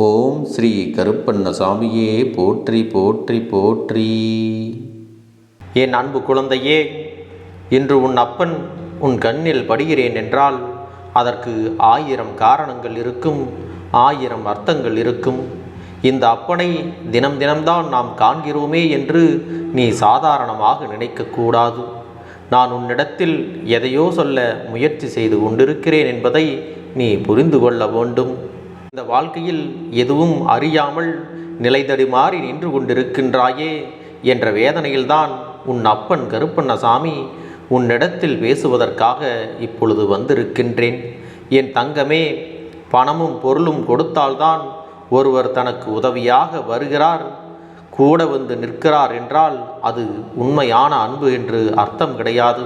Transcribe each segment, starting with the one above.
ஓம் ஸ்ரீ கருப்பண்ணசாமியே போற்றி போற்றி போற்றி. என் அன்பு குழந்தையே இன்று உன் அப்பன் உன் கண்ணில் படுகிறேன் என்றால் அதற்கு ஆயிரம் காரணங்கள் இருக்கும் ஆயிரம் அர்த்தங்கள் இருக்கும். இந்த அப்பனை தினம் தினம்தான் நாம் காண்கிறோமே என்று நீ சாதாரணமாக நினைக்கக்கூடாது நான் உன்னிடத்தில் எதையோ சொல்ல முயற்சி செய்து கொண்டிருக்கிறேன் என்பதை நீ புரிந்து கொள்ள வேண்டும். இந்த வாழ்க்கையில் எதுவும் அறியாமல் நிலைதடுமாறி நின்று கொண்டிருக்கின்றாயே என்ற வேதனையில்தான் உன் அப்பன் கருப்பண்ணசாமி உன்னிடத்தில் பேசுவதற்காக இப்பொழுது வந்திருக்கின்றேன். என் தங்கமே பணமும் பொருளும் கொடுத்தால்தான் ஒருவர் தனக்கு உதவியாக வருகிறார். கூட வந்து நிற்கிறார் என்றால் அது உண்மையான அன்பு என்று அர்த்தம் கிடையாது.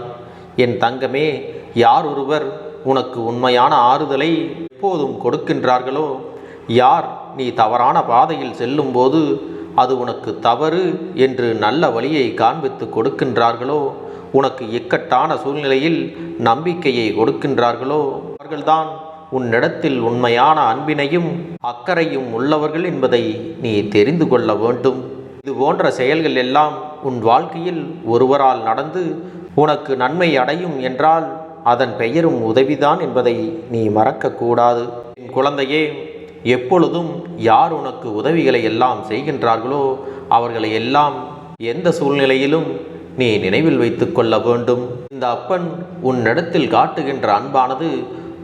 என் தங்கமே யார் ஒருவர் உனக்கு உண்மையான ஆறுதலை எப்போதும் கொடுக்கின்றார்களோ? யார் நீ தவறான பாதையில் செல்லும்போது அது உனக்கு தவறு என்று நல்ல வழியை காண்பித்து கொடுக்கின்றார்களோ? உனக்கு இக்கட்டான சூழ்நிலையில் நம்பிக்கையை கொடுக்கின்றார்களோ? அவர்கள்தான் உன்னிடத்தில் உண்மையான அன்பினையும் அக்கறையும் உள்ளவர்கள் என்பதை நீ தெரிந்து கொள்ள வேண்டும். இது போன்ற செயல்கள் எல்லாம் உன் வாழ்க்கையில் ஒருவரால் நடந்து உனக்கு நன்மை அடையும் என்றால் அதன் பெயரும் உதவிதான் என்பதை நீ மறக்கக்கூடாது என் குழந்தையே எப்பொழுதும் யார் உனக்கு உதவிகளை எல்லாம் செய்கின்றார்களோ அவர்களை எல்லாம் எந்த சூழ்நிலையிலும் நீ நினைவில் வைத்து கொள்ள வேண்டும். இந்த அப்பன் உன்னிடத்தில் காட்டுகின்ற அன்பானது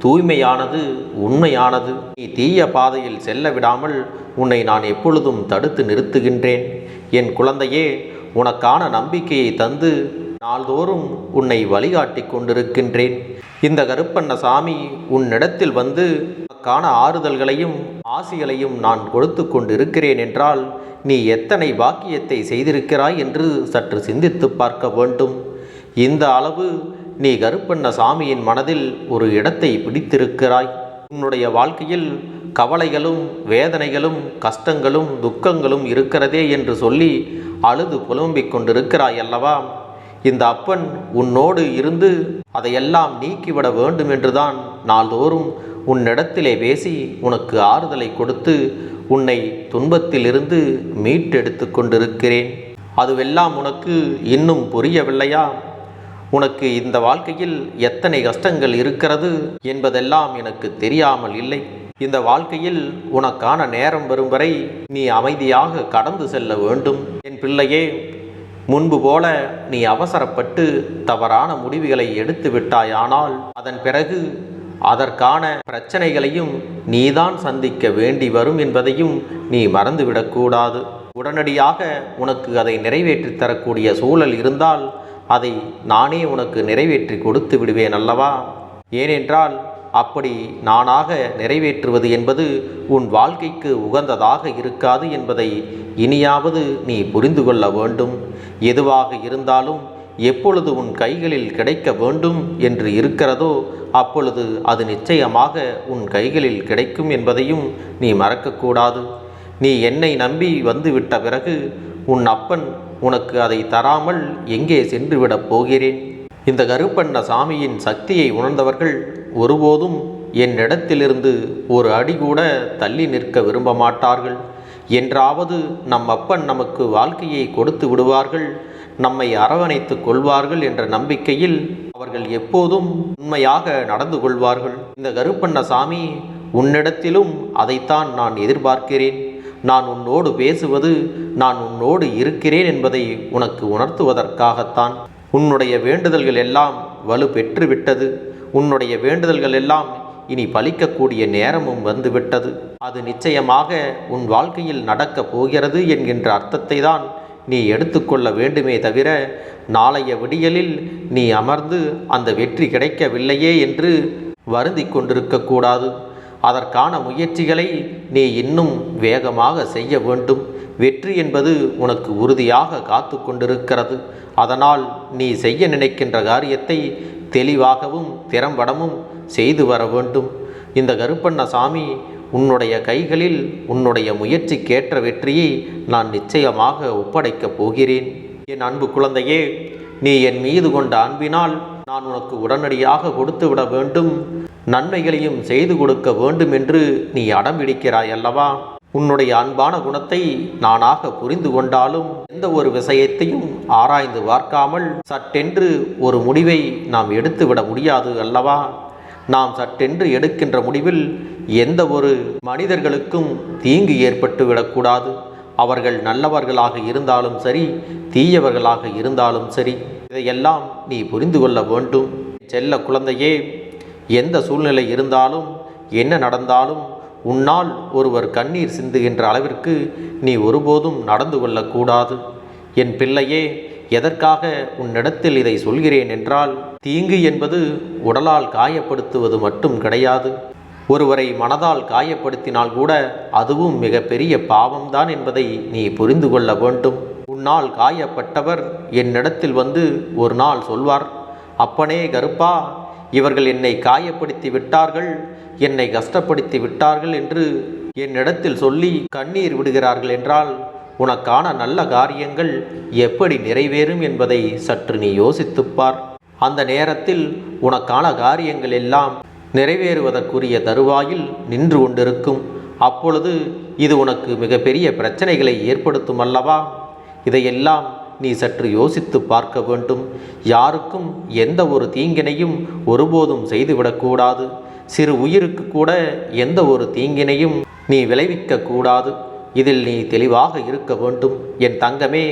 தூய்மையானது உண்மையானது. நீ தீய பாதையில் செல்ல விடாமல் உன்னை நான் எப்பொழுதும் தடுத்து நிறுத்துகின்றேன். என் குழந்தையே உனக்கான நம்பிக்கையை தந்து நாள்தோறும் உன்னை வழிகாட்டி கொண்டிருக்கின்றேன். இந்த கருப்பண்ண சாமி உன்னிடத்தில் வந்து உனக்கான ஆறுதல்களையும் ஆசிகளையும் நான் கொடுத்து கொண்டிருக்கிறேன் என்றால் நீ எத்தனை பாக்கியத்தை செய்திருக்கிறாய் என்று சற்று சிந்தித்து பார்க்க வேண்டும். இந்த அளவு நீ கருப்பண்ண சாமியின் மனதில் ஒரு இடத்தை பிடித்திருக்கிறாய். உன்னுடைய வாழ்க்கையில் கவலைகளும் வேதனைகளும் கஷ்டங்களும் துக்கங்களும் இருக்கிறதே என்று சொல்லி அழுது புலம்பிக் கொண்டிருக்கிறாய் அல்லவா? இந்த அப்பன் உன்னோடு இருந்து அதையெல்லாம் நீக்கிவிட வேண்டும் என்றுதான் நாள்தோறும் உன்னிடத்திலே பேசி உனக்கு ஆறுதலை கொடுத்து உன்னை துன்பத்திலிருந்து மீட்டெடுத்து கொண்டிருக்கிறேன். அதுவெல்லாம் உனக்கு இன்னும் புரியவில்லையா? உனக்கு இந்த வாழ்க்கையில் எத்தனை கஷ்டங்கள் இருக்கிறது என்பதெல்லாம் எனக்கு தெரியாமல் இல்லை. இந்த வாழ்க்கையில் உனக்கான நேரம் வரும் வரை நீ அமைதியாக கடந்து செல்ல வேண்டும். என் பிள்ளையே முன்பு போல நீ அவசரப்பட்டு தவறான முடிவுகளை எடுத்து விட்டாயானால் அதன் பிறகு அதற்கான பிரச்சனைகளையும் நீதான் சந்திக்க வேண்டி வரும் என்பதையும் நீ மறந்துவிடக்கூடாது உடனடியாக உனக்கு அதை நிறைவேற்றித் தரக்கூடிய சூழல் இருந்தால் அதை நானே உனக்கு நிறைவேற்றி கொடுத்து விடுவேன் அல்லவா? ஏனென்றால் அப்படி நானாக நிறைவேற்றுவது என்பது உன் வாழ்க்கைக்கு உகந்ததாக இருக்காது என்பதை இனியாவது நீ புரிந்து கொள்ள வேண்டும். எதுவாக இருந்தாலும் எப்பொழுது உன் கைகளில் கிடைக்க வேண்டும் என்று இருக்கிறதோ அப்பொழுது அது நிச்சயமாக உன் கைகளில் கிடைக்கும் என்பதையும் நீ மறக்கக்கூடாது. நீ என்னை நம்பி வந்துவிட்ட பிறகு உன் அப்பன் உனக்கு அதை தராமல் எங்கே சென்றுவிடப் போகிறேன்? இந்த கருப்பண்ண சாமியின் சக்தியை உணர்ந்தவர்கள் ஒருபோதும் என்னிடத்திலிருந்து ஒரு அடி கூட தள்ளி நிற்க விரும்ப மாட்டார்கள் என்றாவது நம் அப்பன் நமக்கு வாழ்க்கையை கொடுத்து விடுவார்கள் நம்மை அரவணைத்து கொள்வார்கள் என்ற நம்பிக்கையில் அவர்கள் எப்போதும் உண்மையாக நடந்து கொள்வார்கள். இந்த கருப்பண்ண சாமி உன்னிடத்திலும் அதைத்தான் நான் எதிர்பார்க்கிறேன். நான் உன்னோடு பேசுவது நான் உன்னோடு இருக்கிறேன் என்பதை உனக்கு உணர்த்துவதற்காகத்தான். உன்னுடைய வேண்டுதல்கள் எல்லாம் வலு பெற்றுவிட்டது உன்னுடைய வேண்டுதல்கள் எல்லாம் இனி பலிக்கக்கூடிய நேரமும் வந்துவிட்டது. அது நிச்சயமாக உன் வாழ்க்கையில் நடக்கப் போகிறது என்கின்ற அர்த்தத்தை தான் நீ எடுத்துக்கொள்ள வேண்டுமே தவிர நாளைய விடியலில் நீ அமர்ந்து அந்த வெற்றி கிடைக்கவில்லையே என்று வருந்தி கொண்டிருக்கக்கூடாது அதற்கான முயற்சிகளை நீ இன்னும் வேகமாக செய்ய வேண்டும். வெற்றி என்பது உனக்கு உறுதியாக காத்து கொண்டிருக்கிறது. அதனால் நீ செய்ய நினைக்கின்ற காரியத்தை தெளிவாகவும் திறம்படமும் செய்து வர வேண்டும். இந்த கருப்பண்ண சாமி உன்னுடைய கைகளில் உன்னுடைய முயற்சிக்கேற்ற வெற்றியை நான் நிச்சயமாக ஒப்படைக்கப் போகிறேன். என் அன்பு குழந்தையே நீ என் மீது கொண்ட அன்பினால் நான் உனக்கு உடனடியாக கொடுத்து விட வேண்டும். நன்மைகளையும் செய்து கொடுக்க வேண்டும் என்று நீ அடம்பிடிக்கிறாய் அல்லவா? உன்னுடைய அன்பான குணத்தை நானாக புரிந்து கொண்டாலும் எந்த ஒரு விஷயத்தையும் ஆராய்ந்து பார்க்காமல் சட்டென்று ஒரு முடிவை நாம் எடுத்துவிட முடியாது அல்லவா? நாம் சட்டென்று எடுக்கின்ற முடிவில் எந்த ஒரு மனிதர்களுக்கும் தீங்கு ஏற்பட்டு விடக்கூடாது. அவர்கள் நல்லவர்களாக இருந்தாலும் சரி தீயவர்களாக இருந்தாலும் சரி இதையெல்லாம் நீ புரிந்து கொள்ள வேண்டும். செல்ல குழந்தையே எந்த சூழ்நிலை இருந்தாலும் என்ன நடந்தாலும் உன்னால் ஒருவர் கண்ணீர் சிந்துகின்ற அளவிற்கு நீ ஒருபோதும் நடந்து கொள்ளக்கூடாது. என் பிள்ளையே எதற்காக உன்னிடத்தில் இதை சொல்கிறேன் என்றால் தீங்கு என்பது உடலால் காயப்படுத்துவது மட்டும் கிடையாது. ஒருவரை மனதால் காயப்படுத்தினால் கூட அதுவும் மிகப்பெரிய பாவம்தான் என்பதை நீ புரிந்து கொள்ள வேண்டும். உன்னால் காயப்பட்டவர் என்னிடத்தில் வந்து ஒரு நாள் சொல்வார் அப்பனே கருப்பா இவர்கள் என்னை காயப்படுத்தி விட்டார்கள் என்னை கஷ்டப்படுத்தி விட்டார்கள் என்று என்னிடத்தில் சொல்லி கண்ணீர் விடுகிறார்கள் என்றால் உனக்கான நல்ல காரியங்கள் எப்படி நிறைவேறும் என்பதை சற்று நீ யோசித்துப்பார். அந்த நேரத்தில் உனக்கான காரியங்கள் எல்லாம் நிறைவேறுவதற்குரிய தருவாயில் நின்று கொண்டிருக்கும். அப்பொழுது இது உனக்கு மிகப்பெரிய பிரச்சனைகளை ஏற்படுத்தும் அல்லவா? இதையெல்லாம் நீ சற்று யோசித்து பார்க்க வேண்டும். யாருக்கும் எந்த ஒரு தீங்கினையும் ஒருபோதும் செய்துவிடக்கூடாது சிறு உயிருக்கு கூட எந்த ஒரு தீங்கினையும் நீ விளைவிக்க கூடாது. இதில் நீ தெளிவாக இருக்க வேண்டும். என் தங்கமே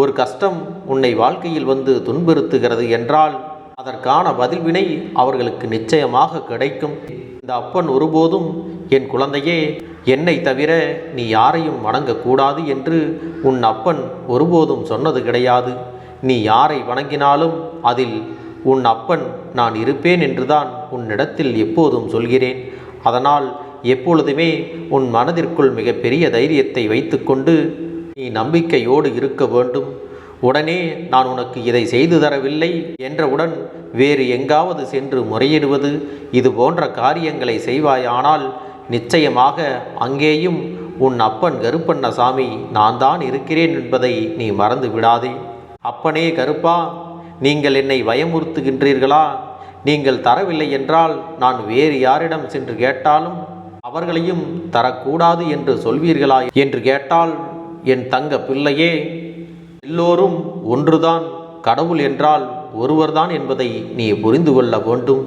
ஒரு கஷ்டம் உன்னை வாழ்க்கையில் வந்து துன்புறுத்துகிறது என்றால் அதற்கான பதில்வினை அவர்களுக்கு நிச்சயமாக கிடைக்கும். இந்த அப்பன் ஒருபோதும் என் குழந்தையே என்னை தவிர நீ யாரையும் வணங்கக்கூடாது என்று உன் அப்பன் ஒருபோதும் சொன்னது கிடையாது. நீ யாரை வணங்கினாலும் அதில் உன் அப்பன் நான் இருப்பேன் என்றுதான் உன்னிடத்தில் எப்போதும் சொல்கிறேன். அதனால் எப்பொழுதுமே உன் மனதிற்குள் மிகப்பெரிய தைரியத்தை வைத்துக்கொண்டு நீ நம்பிக்கையோடு இருக்க வேண்டும். உடனே நான் உனக்கு இதை செய்து தரவில்லை என்றவுடன் வேறு எங்காவது சென்று முறையிடுவது இது போன்ற காரியங்களை செய்வாயானால் நிச்சயமாக அங்கேயும் உன் அப்பன் கருப்பண்ணசாமி நான் தான் இருக்கிறேன் என்பதை நீ மறந்து விடாதே. அப்பனே கருப்பா நீங்கள் என்னை பயமுறுத்துகின்றீர்களா? நீங்கள் தரவில்லை என்றால் நான் வேறு யாரிடம் சென்று கேட்டாலும் அவர்களையும் தரக்கூடாது என்று சொல்வீர்களா? என்று கேட்டால் என் தங்க பிள்ளையே எல்லோரும் ஒன்றுதான். கடவுள் என்றால் ஒருவர்தான் என்பதை நீ புரிந்து கொள்ள வேண்டும்.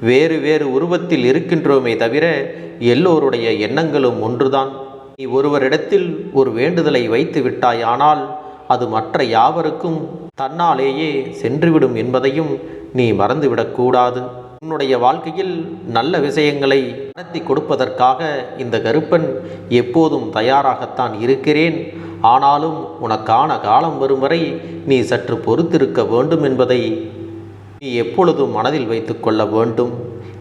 வேறு வேறு உருவத்தில் இருக்கின்றோமே தவிர எல்லோருடைய எண்ணங்களும் ஒன்றுதான். நீ ஒருவரிடத்தில் ஒரு வேண்டுதலை வைத்து விட்டாயானால் அது மற்ற யாவருக்கும் தன்னாலேயே சென்றுவிடும் என்பதையும் நீ மறந்துவிடக்கூடாது. உன்னுடைய வாழ்க்கையில் நல்ல விஷயங்களை நடத்தி கொடுப்பதற்காக இந்த கருப்பன் எப்போதும் தயாராகத்தான் இருக்கிறேன். ஆனாலும் உனக்கான காலம் வரும் வரை நீ சற்று பொறுத்திருக்க வேண்டும் என்பதை நீ எப்பொழுதும் மனதில் வைத்து கொள்ள வேண்டும்.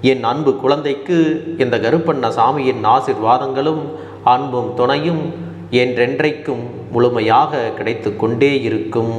என் அன்பு குழந்தைக்கு இந்த கருப்பண்ண சாமியின் ஆசிர்வாதங்களும் அன்பும் துணையும் என்றென்றைக்கும் முழுமையாக கிடைத்து கொண்டே இருக்கும்.